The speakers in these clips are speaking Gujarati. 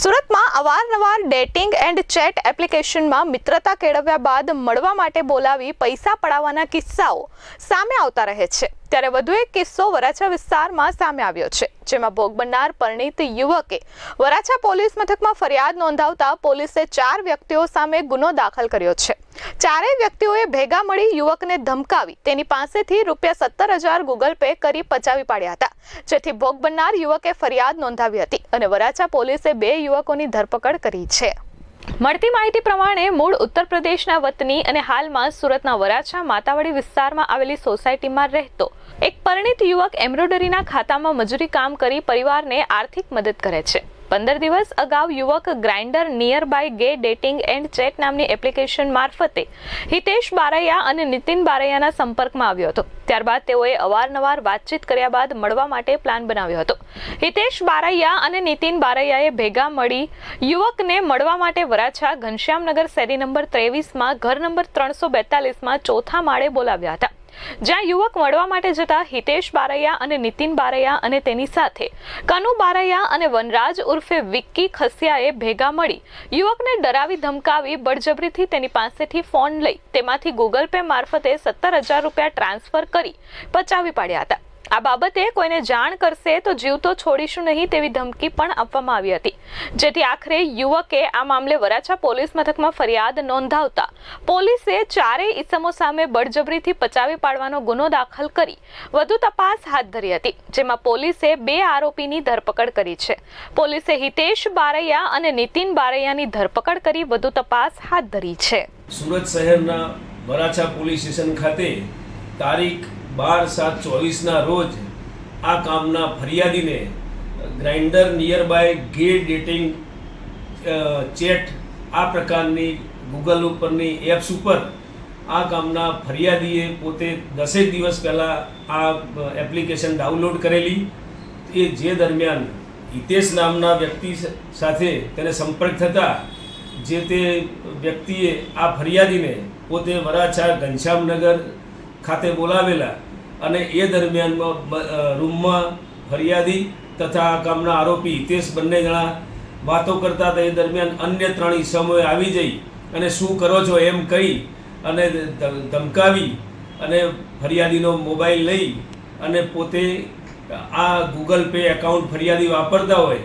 સુરતમાં અવારનવાર ડેટિંગ એન્ડ ચેટ એપ્લિકેશનમાં મિત્રતા કેળવ્યા બાદ મળવા માટે બોલાવી પૈસા પડાવવાના કિસ્સાઓ સામે આવતા રહે છે. ત્યારે વધુ એક કિસ્સો વરાછા વિસ્તારમાં સામે આવ્યો છે, જેમાં ભોગ બનનાર પરિણીત યુવકે વરાછા પોલીસ મથકમાં ફરિયાદ નોંધાવતા પોલીસે ચાર વ્યક્તિઓ સામે ગુનો દાખલ કર્યો છે. ચારેય વ્યક્તિઓએ ભેગા મળી યુવકને ધમકાવી તેની પાસેથી રૂપિયા સત્તર હજાર ગૂગલ પે કરી પચાવી પાડ્યા હતા. જેથી ભોગ બનનાર યુવકે ફરિયાદ નોંધાવી હતી અને વરાછા પોલીસે બે યુવકોની ધરપકડ કરી છે. મળતી માહિતી પ્રમાણે મૂળ ઉત્તર પ્રદેશના વતની અને હાલમાં સુરતના વરાછા માતાવાડી વિસ્તારમાં આવેલી સોસાયટીમાં રહેતો એક પરિણીત યુવક એમ્બ્રોઇડરીના ખાતામાં મજૂરી કામ કરી પરિવારને આર્થિક મદદ કરે છે. પંદર દિવસ અગાઉ યુવક Grindr nearby gay dating and chat નામની એપ્લિકેશન મારફતે હિતેશ બારૈયા અને નીતિન બારૈયાના સંપર્કમાં આવ્યો હતો. ત્યારબાદ તેઓએ અવારનવાર વાતચીત કર્યા બાદ મળવા માટે પ્લાન બનાવ્યો હતો. હિતેશ બારૈયા અને નીતિન બારૈયાએ ભેગા મળી યુવકને મળવા માટે વરાછા ઘનશ્યામનગર શેરી નંબર ત્રેવીસમાં ઘર નંબર ત્રણસો બેતાલીસમાં ચોથા માળે બોલાવ્યા હતા. જ્યાં યુવક મળવા માટે જતા હિતેશ બારૈયા અને નીતિન બારૈયા અને તેની સાથે કનુ બારૈયા અને વનરાજ ઉર્ફે વિક્કી ખસિયાએ ભેગા મળી યુવકને ડરાવી ધમકાવી બળજબરીથી તેની પાસેથી ફોન લઈ તેમાંથી ગૂગલ પે મારફતે સત્તર હજાર રૂપિયા ટ્રાન્સફર કરી પચાવી પાડ્યા હતા. આ બાબતે કોઈને જાણ કરશે તો જીવ તો છોડીશું નહીં તેવી ધમકી પણ આપવામાં આવી હતી. જેથી આખરે યુવકે આ મામલે વરાછા પોલીસ મથકમાં ફરિયાદ નોંધાવતા પોલીસે ચારેય ઇસમો સામે બળજબરીથી પચાવી પાડવાનો ગુનો દાખલ કરી વધુ તપાસ હાથ ધરી હતી, જેમાં પોલીસે બે આરોપીની ધરપકડ કરી છે. પોલીસે હિતેશ બારૈયા અને નીતિન બારૈયાની ધરપકડ કરી વધુ તપાસ હાથ ધરી છે. સુરત શહેરના વરાછા પોલીસ સ્ટેશન ખાતે તારીખ બાર સાત ચોવીસના રોજ આ કામના ફરિયાદીને Grindr nearby gay dating chat આ પ્રકારની ગૂગલ ઉપરની એપ્સ ઉપર આ કામના ફરિયાદીએ પોતે દસેક દિવસ પહેલાં આ એપ્લિકેશન ડાઉનલોડ કરેલી. એ જે દરમિયાન હિતેશ નામના વ્યક્તિ સાથે તેને સંપર્ક થતા જે તે વ્યક્તિએ આ ફરિયાદીને પોતે વરાછા ઘનશ્યામનગર ખાતે બોલાવેલા અને એ દરમિયાનમાં રૂમમાં ફરિયાદી તથા કામના આરોપી હિતેશ બંને જણા વાતો કરતા હતા. એ દરમિયાન અન્ય ત્રણ ઈસમોએ આવી જઈ અને શું કરો છો એમ કહી અને ધમકાવી અને ફરિયાદીનો મોબાઈલ લઈ અને પોતે આ ગૂગલ પે એકાઉન્ટ ફરિયાદી વાપરતા હોય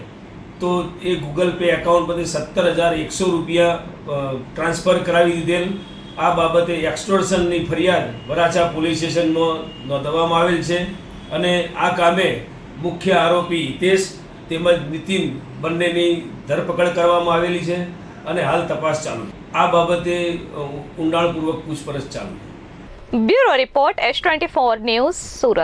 તો એ ગૂગલ પે એકાઉન્ટ પરથી સત્તર હજાર એકસો રૂપિયા ટ્રાન્સફર કરાવી દીધેલ. આ બાબતે એક્સટોર્શનની ફરિયાદ વરાછા પોલીસ સ્ટેશનમાં નોંધવામાં આવેલ છે અને આ કામે મુખ્ય આરોપી હિતેશ તેમજ નીતિન બંનેની ધરપકડ કરવામાં આવેલી છે અને હાલ તપાસ ચાલુ આ બાબતે ઊંડાણપૂર્વક પૂછપરછ ચાલુ bureau report S twenty four news Surat.